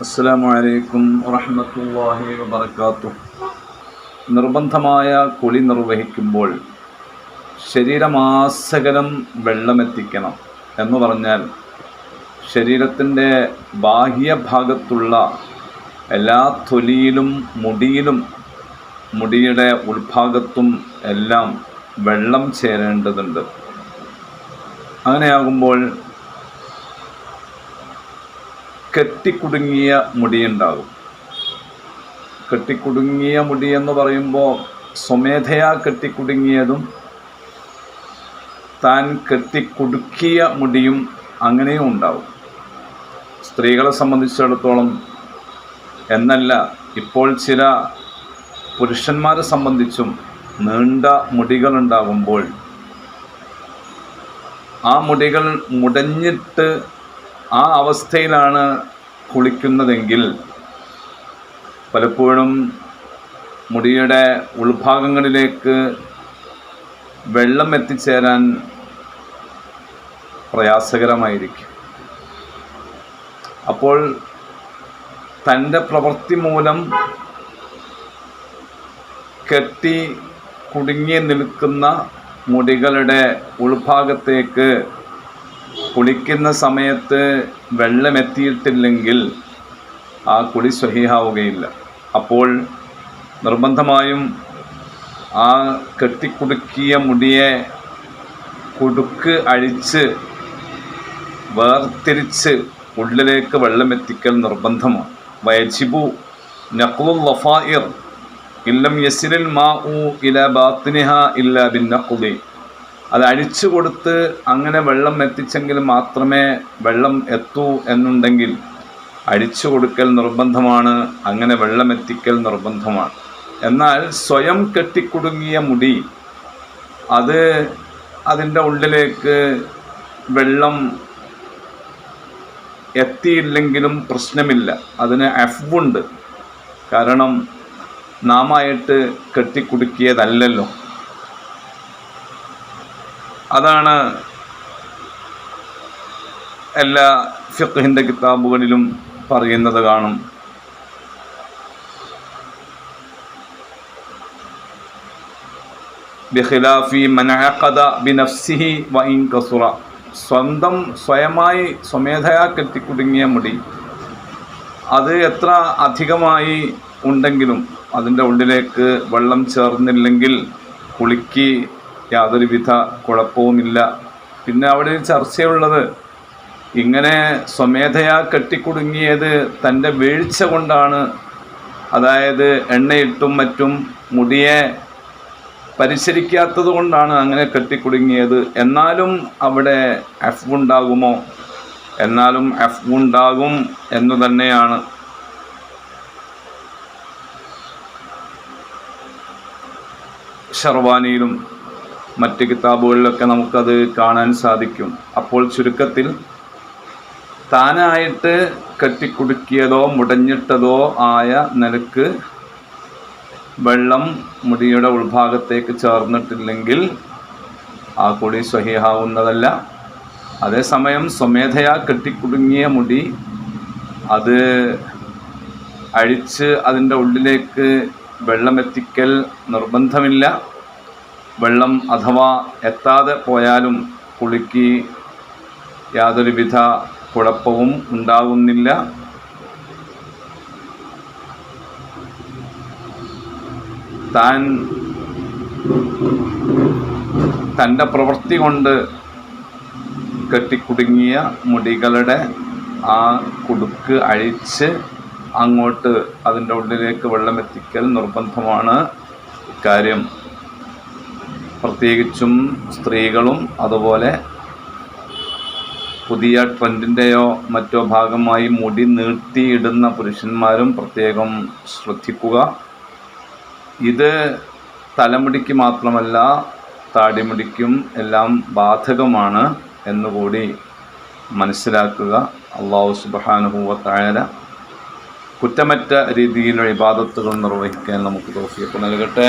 അസ്സലാമു അലൈക്കും വറഹ്മത്തുള്ളാഹി വബറകാതുഹു. നിർബന്ധമായ കുളി നിർവഹിക്കുമ്പോൾ ശരീരമാസകലം വെള്ളമെത്തിക്കണം എന്ന് പറഞ്ഞാൽ ശരീരത്തിന്റെ ബാഹ്യഭാഗത്തുള്ള എല്ലാ തൊലിയിലും മുടിയിലും മുടിയുടെ ഉൾഭാഗത്തും എല്ലാം വെള്ളം ചേരേണ്ടതുണ്ട്. അങ്ങനെയാകുമ്പോൾ കെട്ടിക്കുടുങ്ങിയ മുടിയുണ്ടാകും. കെട്ടിക്കുടുങ്ങിയ മുടി എന്ന് പറയുമ്പോൾ സ്വമേധയാ കെട്ടിക്കുടുങ്ങിയതും താൻ കെട്ടിക്കുടുക്കിയ മുടിയും അങ്ങനെയും ഉണ്ടാവും സ്ത്രീകളെ സംബന്ധിച്ചിടത്തോളം എന്നല്ല ഇപ്പോൾ ചില പുരുഷന്മാരെ സംബന്ധിച്ചും നീണ്ട മുടികളുണ്ടാകുമ്പോൾ ആ മുടികൾ മുടഞ്ഞിട്ട് ആ അവസ്ഥയിലാണ് കുളിക്കുന്നതെങ്കിൽ പലപ്പോഴും മുടിയുടെ ഉൾഭാഗങ്ങളിലേക്ക് വെള്ളം എത്തിച്ചേരാൻ പ്രയാസകരമായിരിക്കും. അപ്പോൾ തന്റെ പ്രവൃത്തി മൂലം കെട്ടി കുടുങ്ങി നിൽക്കുന്ന മുടികളുടെ ഉൾഭാഗത്തേക്ക് കുളിക്കുന്ന സമയത്ത് വെള്ളം എത്തിയിട്ടില്ലെങ്കിൽ ആ കുളി സ്വഹീഹാവുകയില്ല. അപ്പോൾ നിർബന്ധമായും ആ കെട്ടിക്കുടുക്കിയ മുടിയെ കുടുക്ക് അഴിച്ച് വേർതിരിച്ച് ഉള്ളിലേക്ക് വെള്ളം എത്തിക്കൽ നിർബന്ധമാണ്. വയജിബു നഖ്ലുൽ വഫായിർ ഇല്ലം യസിരിൽ മാ ഉ ഇല ബാത്തിനിഹ ഇല്ല ബിൻ അത് അഴിച്ചു കൊടുത്ത് അങ്ങനെ വെള്ളം എത്തിച്ചെങ്കിൽ മാത്രമേ വെള്ളം എത്തൂ എന്നുണ്ടെങ്കിൽ അഴിച്ചു കൊടുക്കൽ നിർബന്ധമാണ് അങ്ങനെ വെള്ളം എത്തിക്കൽ നിർബന്ധമാണ്. എന്നാൽ സ്വയം കെട്ടിക്കുടുങ്ങിയ മുടി അത് അതിന്റെ ഉള്ളിലേക്ക് വെള്ളം എത്തിയില്ലെങ്കിലും പ്രശ്നമില്ല. അതിന് എഫുണ്ട് കാരണം നാമായിട്ട് കെട്ടിക്കുടുക്കിയതല്ലല്ലോ. അതാണ് എല്ലാ ഫിഖിന്റെ കിതാബുകളിലും പറയുന്നത് കാണും. ബിഖിലാഫി മനഅഖദ ബിനഫ്സിഹി വൈൻ കസുറ. സ്വന്തം സ്വയമായി സ്വമേധയാ കെട്ടിക്കുടുങ്ങിയ മുടി. അത് എത്ര അധികമായി ഉണ്ടെങ്കിലും അതിന്റെ ഉള്ളിലേക്ക് വെള്ളം ചേർന്നില്ലെങ്കിൽ കുളിക്ക് യാതൊരുവിധ കുഴപ്പവുമില്ല. പിന്നെ അവിടെ ഒരു ചർച്ചയുള്ളത് ഇങ്ങനെ സ്വമേധയാ കെട്ടിക്കുടുങ്ങിയത് തന്റെ വീഴ്ച കൊണ്ടാണ്. അതായത് എണ്ണയിട്ടും മറ്റും മുടിയെ പരിശരിക്കാത്തത് കൊണ്ടാണ് അങ്ങനെ കെട്ടിക്കുടുങ്ങിയത്. എന്നാലും അവിടെ എഫ് ഉണ്ടാകുമോ? എന്നാലും എഫ് ഉണ്ടാകും എന്ന് തന്നെയാണ്. ഷർവാനിയിലും മറ്റ് കിതാബുകളിലൊക്കെ നമുക്കത് കാണാൻ സാധിക്കും. അപ്പോൾ ചുരുക്കത്തിൽ താനായിട്ട് കെട്ടിക്കുടുക്കിയതോ മുടഞ്ഞിട്ടതോ ആയ നിലയ്ക്ക് വെള്ളം മുടിയുടെ ഉൾഭാഗത്തേക്ക് ചേർന്നിട്ടില്ലെങ്കിൽ ആ കൊടി സ്വഹിയാവുന്നതല്ല അതേസമയം സ്വമേധയാ കെട്ടിക്കുടുങ്ങിയ മുടി അത് അഴിച്ച് അതിന്റെ ഉള്ളിലേക്ക് വെള്ളമെത്തിക്കൽ നിർബന്ധമില്ല. വെള്ളം അഥവാ എത്താതെ പോയാലും കുളിക്ക് യാതൊരുവിധ കുഴപ്പവും ഉണ്ടാകുന്നില്ല താൻ തന്റെ പ്രവൃത്തി കൊണ്ട് കെട്ടിക്കുടുങ്ങിയ മുടികളുടെ ആ കുടുക്ക് അഴിച്ച് അങ്ങോട്ട് അതിന്റെ ഉള്ളിലേക്ക് വെള്ളമെത്തിക്കൽ നിർബന്ധമാണ്. ഇക്കാര്യം പ്രത്യേകിച്ചും സ്ത്രീകളും അതുപോലെ പുതിയ ട്രെൻഡിന്റെയോ മറ്റോ ഭാഗമായി മുടി നീട്ടിയിടുന്ന പുരുഷന്മാരും പ്രത്യേകം ശ്രദ്ധിക്കുക. ഇത് തലമുടിക്ക് മാത്രമല്ല താടിമുടിക്കും എല്ലാം ബാധകമാണ് എന്നുകൂടി മനസ്സിലാക്കുക. അള്ളാഹു സുബാനുഭൂവ താഴല കുറ്റമറ്റ രീതിയിലുള്ള ഇബാദത്തുകൾ നിർവഹിക്കാൻ നമുക്ക് തോഫിയപ്പ് നൽകട്ടെ.